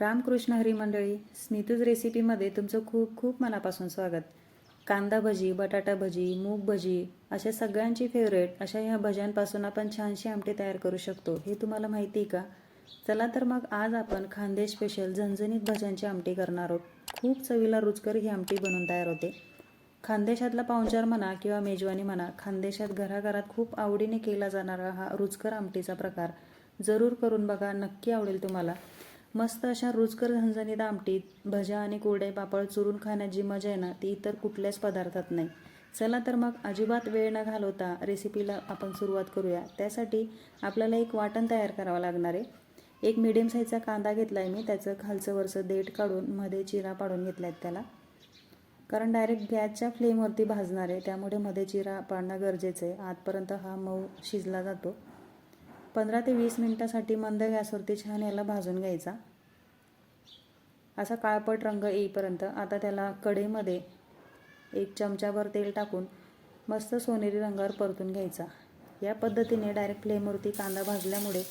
रामकृष्ण हरी मंडळी स्मितूज रेसिपीमध्ये तुमचं खूप खूप मनापासून स्वागत. कांदा भजी बटाटा भजी मूग भजी अशा सगळ्यांची फेवरेट अशा ह्या भज्यांपासून आपण छानशी आमटी तयार करू शकतो हे तुम्हाला माहिती आहे का? चला तर मग आज आपण खांदे स्पेशल झणझणीत भज्यांची आमटी करणार आहोत. खूप चवीला रुचकर ही आमटी बनवून तयार होते. खानदेशातला पाहुणचार म्हणा किंवा मेजवानी म्हणा खानदेशात घराघरात खूप आवडीने केला जाणारा हा रुचकर आमटीचा प्रकार जरूर करून बघा नक्की आवडेल तुम्हाला. मस्त अशा रुचकर झणझणीत आमटीत भज्या आणि कोरडे पापड चुरून खाण्याची जी मजा आहे ना ती इतर कुठल्याच पदार्थात नाही. चला तर मग अजिबात वेळ न घालवता रेसिपीला आपण सुरुवात करूया. त्यासाठी आपल्याला एक वाटण तयार करावं लागणार आहे. एक मिडियम साईजचा कांदा घेतला आहे मी त्याचं खालचं वरचं देठ काढून मध्ये चिरा पाडून घेतला आहेत त्याला. कारण डायरेक्ट गॅसच्या फ्लेमवरती भाजणार आहे त्यामुळे मध्ये चिरा पाडणं गरजेचं आहे. आतपर्यंत हा मऊ शिजला जातो. पंधरा ते वीस मिनटासाठी मंद गॅसवरती छान याला भाजून घ्यायचा. असा काळपट रंग येईपर्यंत आता त्याला कढईमध्ये एक चमचाभर तेल टाकून मस्त सोनेरी रंगावर परतून घ्यायचा. या पद्धतीने डायरेक्ट फ्लेमवरती कांदा भाजल्यामुळे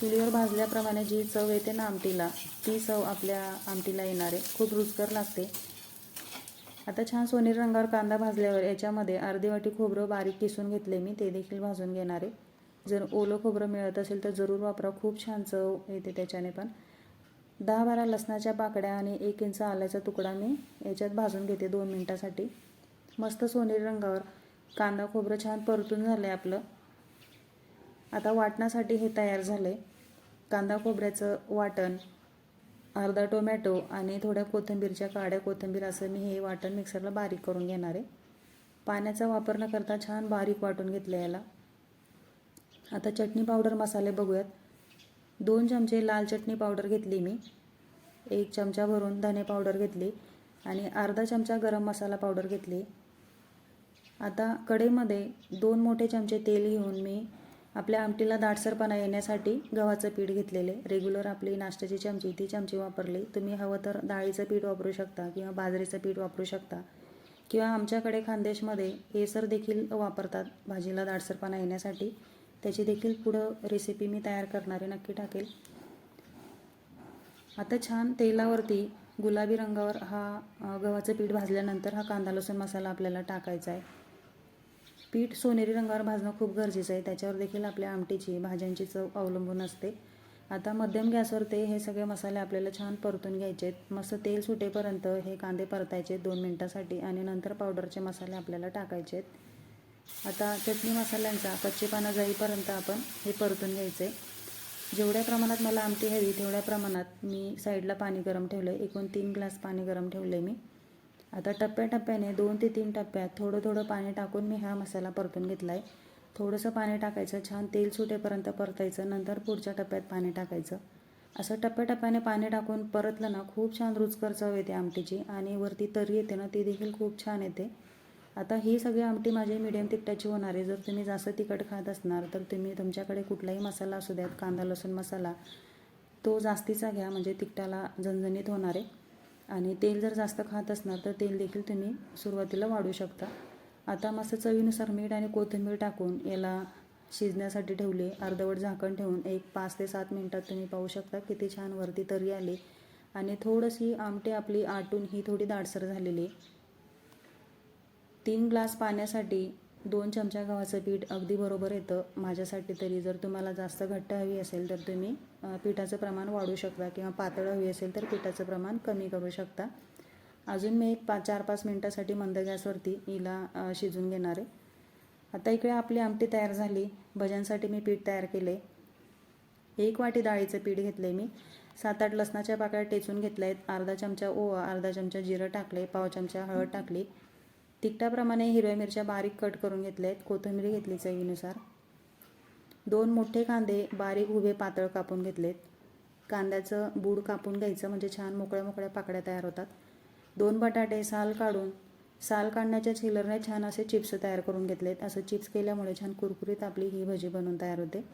चुलीवर भाजल्याप्रमाणे जी चव येते ना आमटीला ती चव आपल्या आमटीला येणार. आहे खूप रुचकर लागते. आता छान सोनेरी रंगावर कांदा भाजल्यावर याच्यामध्ये अर्धी वाटी खोबरं बारीक किसून घेतले मी ते देखील भाजून घेणार. आहे जर ओलं खोबरं मिळत असेल तर जरूर वापरा. खूप छान चव येते त्याच्याने पण. दहा बारा लसणाच्या पाकड्या आणि एक इंच आल्याचा तुकडा मी याच्यात भाजून घेते दोन मिनटासाठी. मस्त सोनेरी रंगावर. कांदा खोबरं छान परतून झालं आहे आपलं. आता वाटण्यासाठी हे तयार झालं आहे कांदा खोबऱ्याचं वाटण अर्धा टोमॅटो आणि थोड्या कोथिंबीरच्या काड्या कोथिंबीर असं मी हे वाटण मिक्सरला बारीक करून घेणार आहे. पाण्याचा वापर न करता छान बारीक वाटून घेतलं याला. आता चटणी पावडर मसाले बघूयात. दोन चमचे लाल चटणी पावडर घेतली मी. एक चमचा भरून धने पावडर घेतली आणि अर्धा चमचा गरम मसाला पावडर घेतली. आता कढईमध्ये दोन मोठे चमचे तेल घेऊन मी आपल्या आमटीला दाटसरपणा येण्यासाठी गव्हाचं पीठ घेतलेले. रेग्युलर आपली नाश्त्याची चमची ती चमची वापरली. तुम्ही हवं तर डाळीचं पीठ वापरू शकता किंवा बाजरीचं पीठ वापरू शकता. किंवा आमच्याकडे खानदेशमध्ये केसर देखील वापरतात भाजीला दाटसरपणा येण्यासाठी. त्याची देखील पुढं रेसिपी मी तयार करणारे नक्की टाकेल. आता छान तेलावरती गुलाबी रंगावर हा गव्हाचं पीठ भाजल्यानंतर हा कांदा लसूण मसाला आपल्याला टाकायचा आहे. पीठ सोनेरी रंगावर भाजणं खूप गरजेचं आहे त्याच्यावर देखील आपल्या आमटीची भाज्यांची चव अवलंबून असते. आता मध्यम गॅसवर ते हे सगळे मसाले आपल्याला छान परतून घ्यायचे आहेत. मस्त तेल सुटेपर्यंत हे कांदे परतायचे दोन मिनटासाठी आणि नंतर पावडरचे मसाले आपल्याला टाकायचे आहेत. आता चटणी मसाल्यांचा कच्चेपणा जाईपर्यंत आपण हे परतून घ्यायचे जेवढ्या प्रमाणात मला आमटी हवी तेवढ्या प्रमाणात मी साईडला पाणी गरम ठेवलं आहे एकूण तीन ग्लास पाणी गरम ठेवलं आहे मी. आता टप्प्याटप्प्याने दोन ते तीन टप्प्यात थोडं थोडं पाणी टाकून मी हा मसाला परतून घेतला आहे थोडंसं पाणी टाकायचं छान तेल सुटेपर्यंत परतायचं नंतर पुढच्या टप्प्यात पाणी टाकायचं. असं टप्प्याटप्प्याने पाणी टाकून परतलं ना खूप छान रुचकर चव येते आमटीची आणि वरती तरी येते ना ती देखील खूप छान येते. आता ही सगळी आमटी माझी मिडियम तिखटाची होणार आहे. जर तुम्ही जास्त तिखट खात असणार तर तुम्ही तुमच्याकडे कुठलाही मसाला असू द्यात कांदा लसूण मसाला तो जास्तीचा घ्या. म्हणजे तिखटाला झणझणीत होणार आहे. आणि तेल जर जास्त खात असणार तर तेल देखील तुम्ही सुरुवातीला वाढू शकता. आता मस्त चवीनुसार मीठ आणि कोथिंबीर टाकून याला शिजण्यासाठी ठेवले. अर्धवट झाकण ठेवून एक पाच ते सात मिनटात तुम्ही पाहू शकता किती छान वरती तरी आली. आणि थोडंशी आमटी आपली आटून ही थोडी दाडसर झालेली तीन ग्लास पाण्यासाठी दोन चमचा गव्हाचं पीठ अगदी बरोबर येतं. माझ्यासाठी तरी जर तुम्हाला जास्त घट्ट हवी असेल तर तुम्ही पिठाचं प्रमाण वाढू शकता किंवा पातळ हवी असेल तर पिठाचं प्रमाण कमी करू शकता. अजून मी एक पाच चार पाच मिनटासाठी मंद गॅसवरती हिला शिजून घेणार आहे. आता इकडे आपली आमटी तयार झाली. भज्यांसाठी मी पीठ तयार केले एक वाटी डाळीचं पीठ घेतले मी. सात आठ लसणाच्या पाकळ्या टेचून घेतल्या आहेत अर्धा चमचा ओवा अर्धा चमचा जिरं टाकले पाव चमचा हळद टाकली. तिखटाप्रमाणे हिरव्या मिरच्या बारीक कट करून घेतल्या आहेत कोथिंबीर घेतली चवीनुसार. दोन मोठे कांदे बारीक उभे पातळ कापून घेतलेत. कांद्याचं बूड कापून घ्यायचं म्हणजे छान मोकळ्या मोकळ्या पाकड्या तयार होतात. दोन बटाटे साल काढून साल काढण्याच्या छिलरने छान असे चिप्स तयार करून घेतलेत. असं चिप्स केल्यामुळे छान कुरकुरीत आपली ही भजी बनवून तयार होते.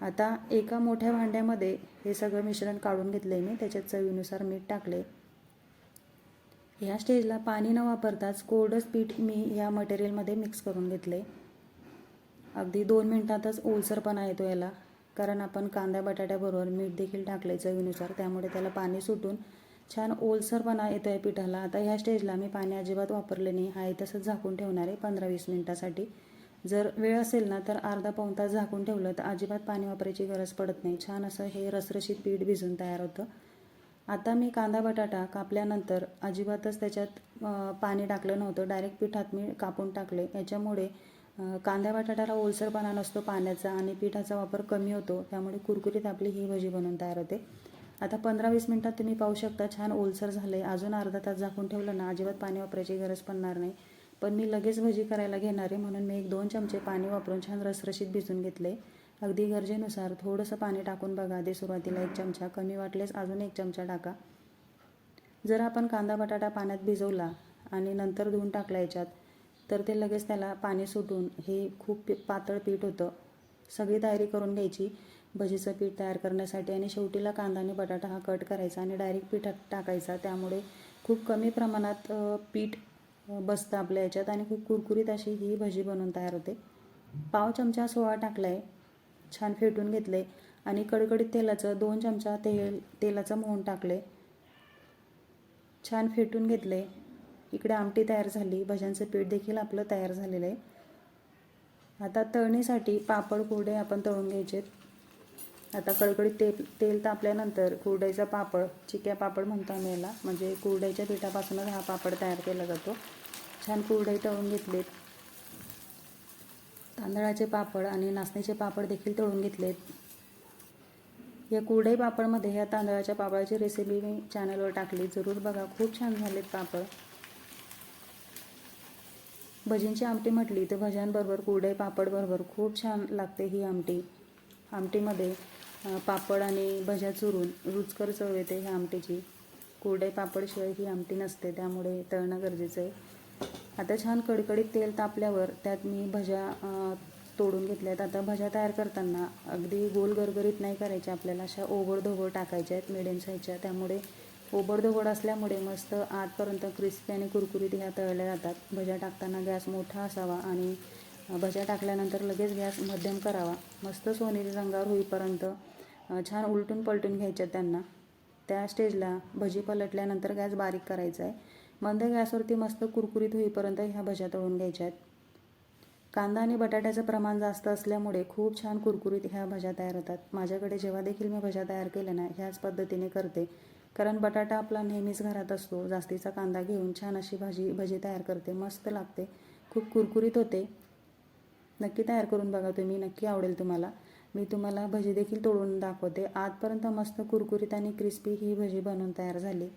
आता एका मोठ्या भांड्यामध्ये हे सगळं मिश्रण काढून घेतलं आहे मी. त्याच्यात चवीनुसार मीठ टाकले ह्या स्टेजला पाणी न वापरताच कोरडंच पीठ मी ह्या मटेरियलमध्ये मिक्स करून घेतले. अगदी दोन मिनटातच ओलसरपणा येतो याला. कारण आपण कांदा बटाट्याबरोबर मीठ देखील टाकले चवीनुसार त्यामुळे त्याला पाणी सुटून छान ओलसरपणा येतो आहे पिठाला. आता ह्या स्टेजला मी पाणी अजिबात वापरले नाही. आहे तसंच झाकून ठेवणार आहे पंधरा वीस मिनटासाठी. जर वेळ असेल ना तर अर्धा पाऊण तास झाकून ठेवलं तर अजिबात पाणी वापरायची गरज पडत नाही. छान असं हे रसरशीत पीठ भिजून तयार होतं. आता मी कांदा बटाटा कापल्यानंतर अजिबातच त्याच्यात पाणी टाकलं नव्हतं. डायरेक्ट पिठात मी कापून टाकले. याच्यामुळे कांदा बटाट्याला ओलसरपणा नसतो पाण्याचा आणि पिठाचा वापर कमी होतो. त्यामुळे कुरकुरीत आपली ही भजी बनवून तयार होते. आता पंधरा वीस मिनटात तुम्ही पाहू शकता छान ओलसर झालं. आहे अजून अर्धा तास झाकून ठेवलं ना अजिबात पाणी वापरायची गरज पडणार नाही. पण मी लगेच भजी करायला घेणार आहे म्हणून मी एक दोन चमचे पाणी वापरून छान रसरशीत भिजून घेतले. अगदी गरजेनुसार थोडंसं पाणी टाकून बघा ते सुरुवातीला एक चमचा कमी वाटलेस अजून एक चमचा टाका. जर आपण कांदा बटाटा पाण्यात भिजवला आणि नंतर धुवून टाकला याच्यात तर ते लगेच त्याला पाणी सुटून हे खूप पातळ पीठ होतं. सगळी तयारी करून घ्यायची. भजीचं पीठ तयार करण्यासाठी आणि शेवटीला कांदा आणि बटाटा हा कट करायचा आणि डायरेक्ट पीठ टाकायचा. त्यामुळे खूप कमी प्रमाणात पीठ बसतं आपल्या याच्यात आणि खूप कुरकुरीत अशी ही भजी बनवून तयार होते. पाव चमचा सोळा टाकला आहे छान फेटून घेतले आणि कडकडीत तेलाचं दोन चमचा तेल तेलाचं मोहन टाकले. छान फेटून घेतले. इकडे आमटी तयार झाली. भज्यांचं पीठ देखील आपलं तयार झालेलं आहे. आता तळणीसाठी पापड कुरडे आपण तळून घ्यायचे आता कडकडीत तेल तेल तापल्यानंतर कुरडईचा पापड चिक्या पापड म्हणतो आम्ही याला. म्हणजे कुरडईच्या पिठापासूनच हा पापड तयार केला जातो. छान कुरडई तळून घेतलेत. तांदळाचे पापड आणि नाचणीचे पापड देखील तळून घेतलेत. या कुरडई पापडमध्ये ह्या तांदळाच्या पापडाची रेसिपी मी चॅनलवर टाकली. जरूर बघा खूप छान झालेत पापड. भजींची आमटी म्हटली तर भज्यांबरोबर कुरडई पापडबरोबर खूप छान लागते ही आमटी. आमटीमध्ये पापड आणि भज्या चुरून रुचकर चव येते ह्या आमटीची. कुरडई पापडशिवाय ही आमटी नसते त्यामुळे तळणं गरजेचं आहे. आता छान कडकडीत तेल तापल्यावर त्यात मी भज्या तोडून तोडून घेतल्यात. आता भज्या तयार करताना अगदी गोल गरगरीत नाही करायच्या. आपल्याला अशा ओबडधोबड टाकायच्या आहेत मिडियम साईजच्या त्यामुळे ओबडधोबड असल्यामुळे मस्त आतपर्यंत क्रिस्पी आणि कुरकुरीत ह्या तळल्या जातात. भज्या टाकताना गॅस मोठा असावा आणि भज्या टाकल्यानंतर लगेच गॅस मध्यम करावा. मस्त सोनेरी रंगावर होईपर्यंत छान उलटून पलटून घ्यायच्या त्यांना. त्या स्टेजला भजी पलटल्यानंतर गॅस बारीक करायचा आहे. मंद गॅसवरती मस्त कुरकुरीत होईपर्यंत ह्या भज्या तळून घ्यायच्या आहेत कांदा आणि बटाट्याचं प्रमाण जास्त असल्यामुळे खूप छान कुरकुरीत ह्या भज्या तयार होतात. माझ्याकडे जेव्हा देखील मी भज्या तयार केल्या ना ह्याच पद्धतीने करते. कारण बटाटा आपला नेहमीच घरात असतो. जास्तीचा कांदा घेऊन छान अशी भाजी भजी तयार करते. मस्त लागते. खूप कुरकुरीत होते. नक्की तयार करून बघा तुम्ही. नक्की आवडेल तुम्हाला. मी तुम्हाला भजी देखील तोडून दाखवते. आजपर्यंत मस्त कुरकुरीत आणि क्रिस्पी ही भजी बनवून तयार झाली.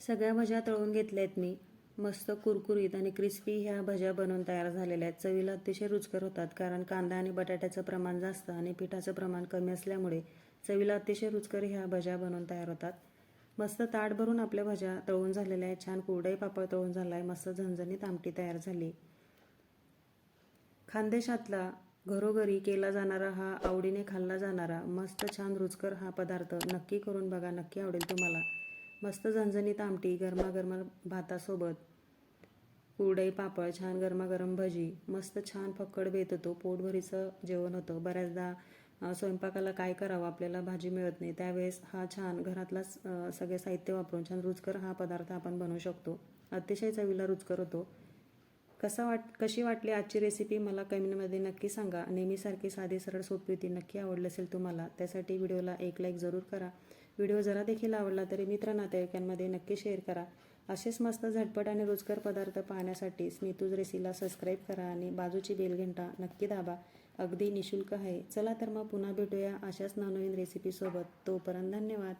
सगळ्या भज्या तळून घेतल्या आहेत मी. मस्त कुरकुरीत आणि क्रिस्पी ह्या भज्या बनवून तयार झालेल्या आहेत. चवीला अतिशय रुचकर होतात कारण कांदा आणि बटाट्याचं प्रमाण जास्त आणि पिठाचं प्रमाण कमी असल्यामुळे चवीला अतिशय रुचकर ह्या भज्या बनवून तयार होतात. मस्त ताट भरून आपल्या भज्या तळून झालेल्या आहेत. छान कुरडई पापड तळून झाला आहे मस्त झणझणीत आमटी तयार झाली. खानदेशातला घरोघरी केला जाणारा हा आवडीने खाल्ला जाणारा मस्त छान रुचकर हा पदार्थ नक्की करून बघा. नक्की आवडेल तुम्हाला. मस्त झणझणीत आमटी गरमागरम भातासोबत. कुरडई पापड छान गरमागरम भजी. मस्त छान फक्कड बेत होतो. पोटभरीचं जेवण होतं. बऱ्याचदा स्वयंपाकाला काय करावं आपल्याला भाजी मिळत नाही. त्यावेळेस हा छान घरातलाच सगळे साहित्य वापरून छान रुचकर हा पदार्थ आपण बनवू शकतो. अतिशय चवीला रुचकर होतो. कसा वाट कशी वाटली आजची रेसिपी मला कमेंटमध्ये नक्की सांगा. नेहमीसारखी साधी सरळ सोपी होती. नक्की आवडली असेल तुम्हाला. त्यासाठी व्हिडिओला एक लाईक जरूर करा. व्हिडिओ जरा देखील आवडला तरी मित्र नातेवाईकांमध्ये नक्की शेअर करा. असेच मस्त झटपट आणि रुचकर पदार्थ पाहण्यासाठी स्मितूज रेसीला सबस्क्राईब करा आणि बाजूची बेल घंटा नक्की दाबा. अगदी निशुल्क आहे. चला तर मग पुन्हा भेटूया अशाच नवनवीन रेसिपीसोबत तोपर्यंत धन्यवाद.